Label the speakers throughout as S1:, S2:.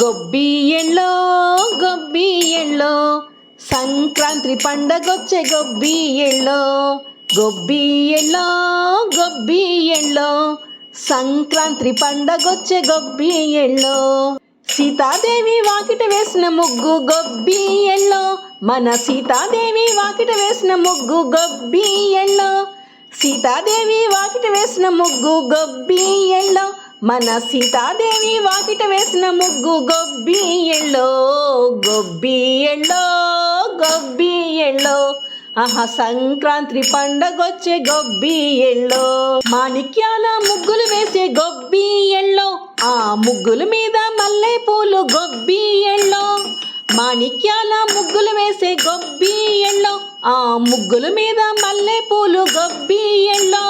S1: గొబ్బి ఎళ్ళో గొబ్బి ఎళ్ళో సంక్రాంతి పండగొచ్చే గొబ్బి ఎళ్ళో గొబ్బి ఎళ్ళో గొబ్బి ఎళ్ళో సంక్రాంతి పండగొచ్చే గొబ్బి ఎళ్ళో సీతాదేవి వాకిట వేసిన ముగ్గు గొబ్బి ఎళ్ళో మన సీతాదేవి వాకిట వేసిన ముగ్గు గొబ్బి ఎళ్ళో సీతాదేవి వాకిట వేసిన ముగ్గు గొబ్బి ఎళ్ళో మన సీతాదేవి వాకిట వేసిన ముగ్గు గొబ్బి ఎళ్ళో గొబ్బి ఎళ్ళో గొబ్బి ఎళ్ళో ఆహా సంక్రాంతి పండగొచ్చే గొబ్బి ఎళ్ళో మాణిక్యాల ముగ్గులు వేసే గొబ్బి ఎళ్ళో ఆ ముగ్గుల మీద మల్లె పూలు గొబ్బి ఎళ్ళో మాణిక్యాల ముగ్గులు వేసే గొబ్బి ఎళ్ళో ఆ ముగ్గుల మీద మల్లె పూలు గొబ్బి ఎళ్ళో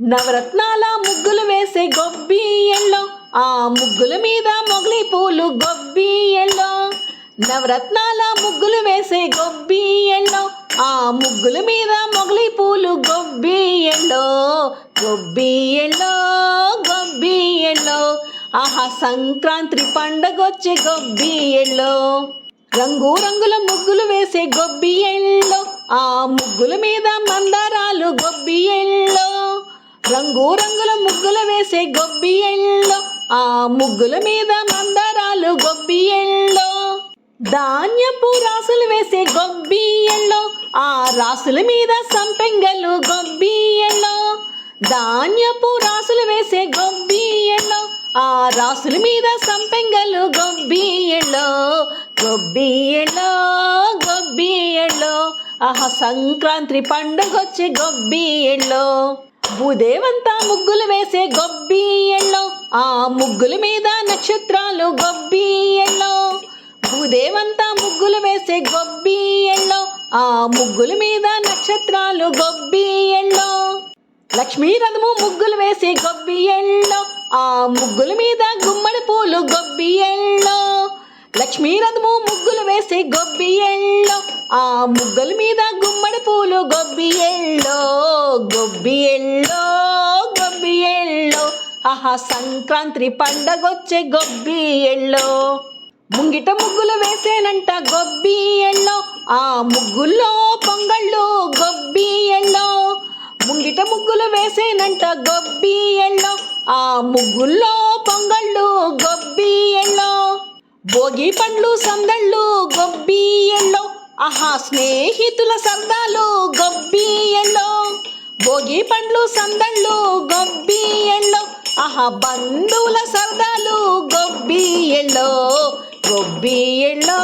S1: నవరత్నాల ముగ్గులు వేసే గొబ్బి ఎల్లో ఆ ముగ్గుల మీద మొగలి పూలు గొబ్బి ఎళ్ళో నవరత్నాల ముగ్గులు వేసే గొబ్బి ఎళ్ళో ఆ ముగ్గుల మీద మొగలి పూలు గొబ్బి ఎల్లో. గొబ్బి ఎల్లో గొబ్బి ఎళ్ళో ఆహా సంక్రాంతి పండగొచ్చే గొబ్బి ఎల్లో. రంగు రంగుల ముగ్గులు వేసే గొబ్బి ఎల్లో ఆ ముగ్గుల మీద మందారాలు గొబ్బి ఎల్లో. రంగు రంగుల ముగ్గులు వేసే గొబ్బి ఎళ్ళో ఆ ముగ్గుల మీద మందారాలు గొబ్బి ఎళ్ళో ధాన్యపు రాసులు వేసే గొబ్బి ఎళ్ళో ఆ రాసుల మీద సంపెంగలు గొబ్బి ఎళ్ళో ధాన్యపు రాసులు వేసే గొబ్బి ఎళ్ళో ఆ రాసుల మీద సంపెంగలు గొబ్బి ఎళ్ళో గొబ్బి ఎళ్ళో గొబ్బి ఎళ్ళో ఆహా సంక్రాంతి పండుగొచ్చి గొబ్బి ఎళ్ళో భూదేవంతా ముగ్గులు వేసే గొబ్బి ఎళ్ళో ఆ ముగ్గుల మీద నక్షత్రాలు గొబ్బి ఎళ్ళో భూదేవంతా ముగ్గులు వేసే గొబ్బి ఎళ్ళో ఆ ముగ్గుల మీద నక్షత్రాలు గొబ్బి ఎళ్ళో లక్ష్మీ రథము ముగ్గులు వేసే గొబ్బి ఎళ్ళో ఆ ముగ్గుల మీద గుమ్మడి పూలు గొబ్బి ఎళ్ళో లక్ష్మీ రథము ముగ్గులు వేసే గొబ్బి ఎళ్ళో ఆ ముగ్గుల మీద గుమ్మడి పూలు గొబ్బి ఎళ్ళో గొబ్బి ఎళ్ళో ఎళ్ళో ఆహా సంక్రాంతి పండగొచ్చే గొబ్బి ఎళ్ళో ముంగిట ముగ్గులు వేసేనంట గొబ్బి ఆ ముగ్గుల్లో పొంగళ్ళు గొబ్బి ముంగిట ముగ్గులు వేసేనంట గొబ్బి ఎళ్ళో ఆ ముగ్గుల్లో పొంగళ్ళు గొబ్బి భోగి పండ్లు సందళ్ళు గొబ్బి ఆహా స్నేహితుల సరదాలు గొబ్బి భోగి పండ్లు సందళ్ళు గొబ్బి ఎళ్ళో ఆహా బంధువుల సరదాలు గొబ్బి ఎళ్ళో గొబ్బి ఎళ్ళో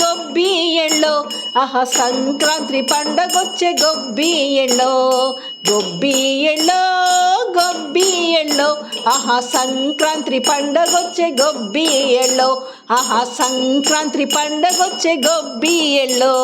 S1: గొబ్బి ఎళ్ళో ఆహా సంక్రాంతి పండగొచ్చే గొబ్బి ఎళ్ళో గొబ్బి ఎళ్ళో గొబ్బి ఎళ్ళో ఆహా సంక్రాంతి పండగొచ్చే గొబ్బి ఎళ్ళో ఆహా సంక్రాంతి పండగొచ్చే గొబ్బి ఎళ్ళో